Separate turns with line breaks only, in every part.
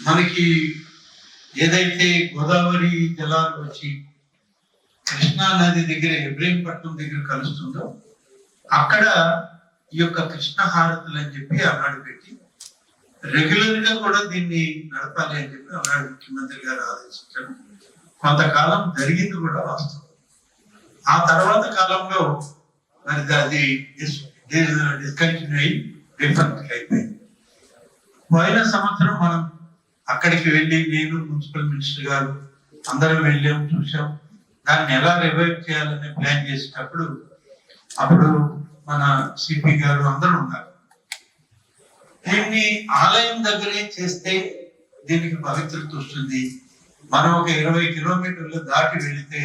మనకి ఏదైతే గోదావరి జలాలు వచ్చి కృష్ణా నది దగ్గర ఇబ్రహీంపట్నం దగ్గర కలుస్తుందో అక్కడ ఈ యొక్క కృష్ణ హారతులు అని చెప్పి ఆనాడు పెట్టి రెగ్యులర్గా కూడా దీన్ని నడపాలి అని చెప్పి ఆనాడు ముఖ్యమంత్రి గారు ఆదేశించడం కొంతకాలం జరిగింది కూడా వాస్తవం. ఆ తర్వాత కాలంలో మరి అది డిస్కంటిన్యూ అయ్యి డిఫరెంట్ అయిపోయింది. పోయిన సంవత్సరం మనం అక్కడికి వెళ్ళి నేను మున్సిపల్ మినిస్టర్ గారు అందరం వెళ్ళాం చూసాం దాన్ని ఎలా రివైవ్ చేయాలని ప్లాన్ చేసేటప్పుడు అప్పుడు మన సిపి గారు అందరూ ఉన్నారు. దీన్ని ఆలయం దగ్గరే చేస్తే దీనికి పవిత్రత వస్తుంది. మనం ఒక ఇరవై కిలోమీటర్లు దాటి వెళితే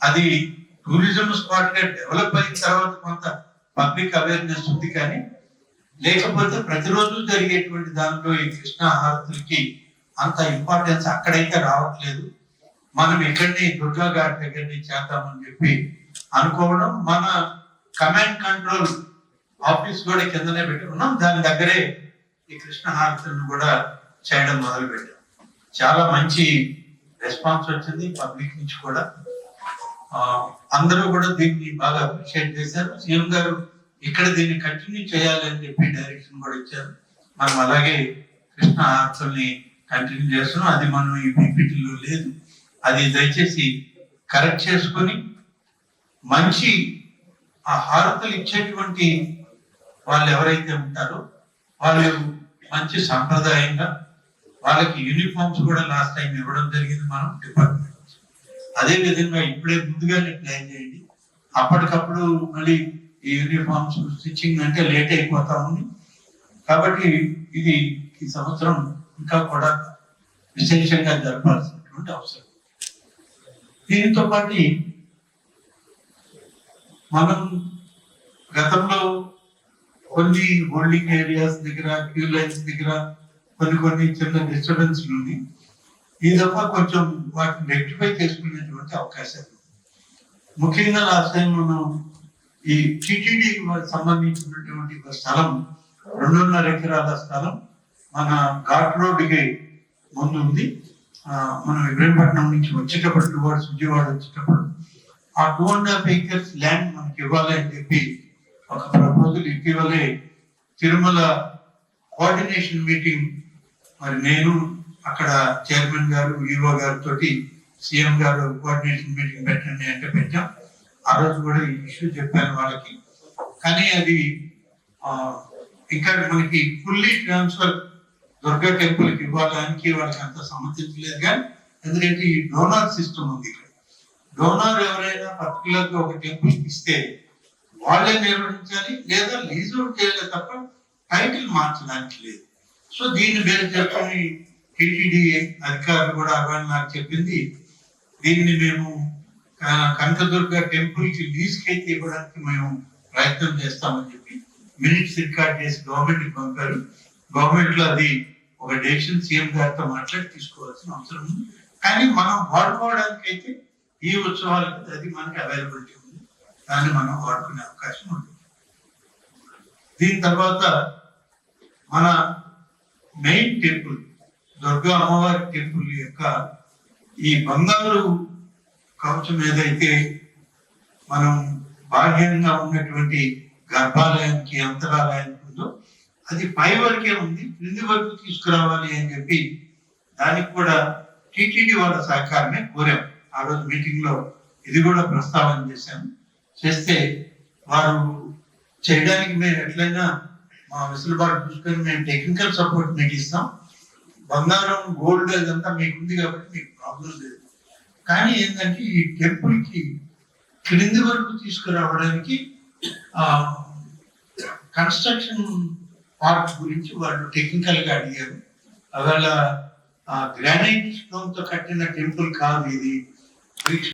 అది టూరిజం స్పాట్గా డెవలప్ అయిన తర్వాత కొంత పబ్లిక్ అవేర్నెస్ ఉంది కానీ లేకపోతే ప్రతిరోజు జరిగేటువంటి దాంట్లో ఈ కృష్ణ హారతులకి అంత ఇంపార్టెన్స్ అక్కడైతే రావట్లేదు. మనం ఇక్కడనే దుర్గా గారి దగ్గరనే చేద్దామని చెప్పి అనుకోవడం మన కమాండ్ కంట్రోల్ ఆఫీస్ కూడా కిందనే పెట్టుకున్నాం. దాని దగ్గరే ఈ కృష్ణ హారతులను కూడా చేయడం మొదలు పెట్టాం చాలా మంచి రెస్పాన్స్ వచ్చింది పబ్లిక్ నుంచి కూడా. అందరూ కూడా దీన్ని బాగా అప్రిషియేట్ చేశారు. సీఎం గారు ఇక్కడ దీన్ని కంటిన్యూ చేయాలని చెప్పి డైరెక్షన్ కూడా ఇచ్చారు. మనం అలాగే కృష్ణ ఆర్ట్స్ని కంటిన్యూ చేస్తున్నాం. అది మనం ఈ పీపీటీలో లేదు. అది దయచేసి కరెక్ట్ చేసుకొని మంచి ఆ హారతులు ఇచ్చేటువంటి వాళ్ళు ఎవరైతే ఉంటారో వాళ్ళు మంచి సాంప్రదాయంగా వాళ్ళకి యూనిఫామ్స్ కూడా లాస్ట్ టైం ఇవ్వడం జరిగింది మనం డిపార్ట్మెంట్ అదే విధంగా ఇప్పుడే ముందుగానే ప్లాన్ చేయండి. అప్పటికప్పుడు మళ్ళీ ఈ యూనిఫామ్స్ స్టిచ్చింగ్ అంటే లేట్ అయిపోతా ఉంది. కాబట్టి ఇది ఈ సంవత్సరం ఇంకా కూడా విశేషంగా జరపాల్సినటువంటి అవసరం. దీనితో పాటు మనం గతంలో కొన్ని హోల్డింగ్ ఏరియాస్ దగ్గర క్యూ లైన్స్ దగ్గర కొన్ని కొన్ని చిన్న డిస్టర్బెన్స్ ఉంది. ఈ దఫా కొంచెం వాటిని రెక్టిఫై చేసుకునేటువంటి అవకాశం ఉంది. ముఖ్యంగా లాస్ట్ టైం మనం ఈ టిటిడి సంబంధించినటువంటి ఒక స్థలం రెండున్నర ఎకరాల స్థలం మన ఘాట్ రోడ్డుకి ముందు ఉంది. మనం ఇబ్రహీంపట్నం నుంచి వచ్చేటప్పుడు టువర్డ్స్ విజయవాడ వచ్చేటప్పుడు ఆ two and half acres land మనకి ఇవ్వాలి అని చెప్పి ఒక ప్రపోజల్ ఇటీవలే తిరుమల కోఆర్డినేషన్ మీటింగ్ మరి నేను అక్కడ చైర్మన్ గారు ఈఓ గారితో సీఎం గారు కోఆర్డినేషన్ మీటింగ్ పెట్టండి అంటే పెట్టాం. ఆ రోజు కూడా ఈ ఇష్యూ చెప్పాను వాళ్ళకి. కానీ అది ఇక్కడ ఇంకా మనకి ఫుల్లీ ట్రాన్స్ఫర్ దుర్గా టెంపుల్ ఇవ్వడానికి వాళ్ళకి అంత సమ్మతించలేదు కానీ ఎందుకంటే ఈ డోనార్ సిస్టమ్ ఉంది ఇక్కడ. డోనార్ ఎవరైనా పర్టికులర్గా ఒక టెంపుల్ ఇస్తే వాళ్ళే నిర్వహించాలి లేదా లీజు అవుట్ చేయాలి తప్ప టైటిల్ మార్చడానికి లేదు. సో దీన్ని మీరు చెప్పని టిటిడి అధికారులు కూడా అవన్నీ నాకు చెప్పింది దీన్ని మేము కనకదుర్గ టెంపుల్కి లీజ్ అయితే ఇవ్వడానికి మేము ప్రయత్నం చేస్తామని చెప్పి మినిట్స్ రికార్డ్ చేసి గవర్నమెంట్కి పంపారు. గవర్నమెంట్లో అది ఒక డెసిషన్ సీఎం గారితో మాట్లాడి తీసుకోవాల్సిన అవసరం ఉంది. కానీ మనం వాడుకోవడానికి అయితే ఈ ఉత్సవాలకు అది మనకి అవైలబిలిటీ ఉంది. దాన్ని మనం వాడుకునే అవకాశం ఉంది. దీని తర్వాత మన మెయిన్ టెంపుల్ దుర్గా అమ్మవారి టెంపుల్ యొక్క ఈ బంగారు కవచం ఏదైతే మనం బాహ్యంగా ఉన్నటువంటి గర్భాలయానికి అంతరాలయానికి ఉందో అది పై వరకే ఉంది క్రింది వరకు తీసుకురావాలి అని చెప్పి దానికి కూడా టీటీడీ వాళ్ళ సహకారమే కోరాం. ఆ రోజు మీటింగ్లో ఇది కూడా ప్రస్తావన చేశాము చేస్తే వారు చేయడానికి మేము ఎట్లయినా మా వెసులుబాటు చూసుకొని మేము టెక్నికల్ సపోర్ట్ మీకు ఇస్తాం. బంగారం గోల్డ్ ఇదంతా మీకు ఉంది కాబట్టి మీకు ప్రాబ్లం లేదు. కానీ ఏంటంటే ఈ టెంపుల్కి క్రింది వరకు తీసుకురావడానికి ఆ కన్స్ట్రక్షన్ పార్ట్ గురించి వాళ్ళు టెక్నికల్గా అడిగారు. అవేళ గ్రానైట్ స్టోన్తో కట్టిన టెంపుల్ కాదు ఇది.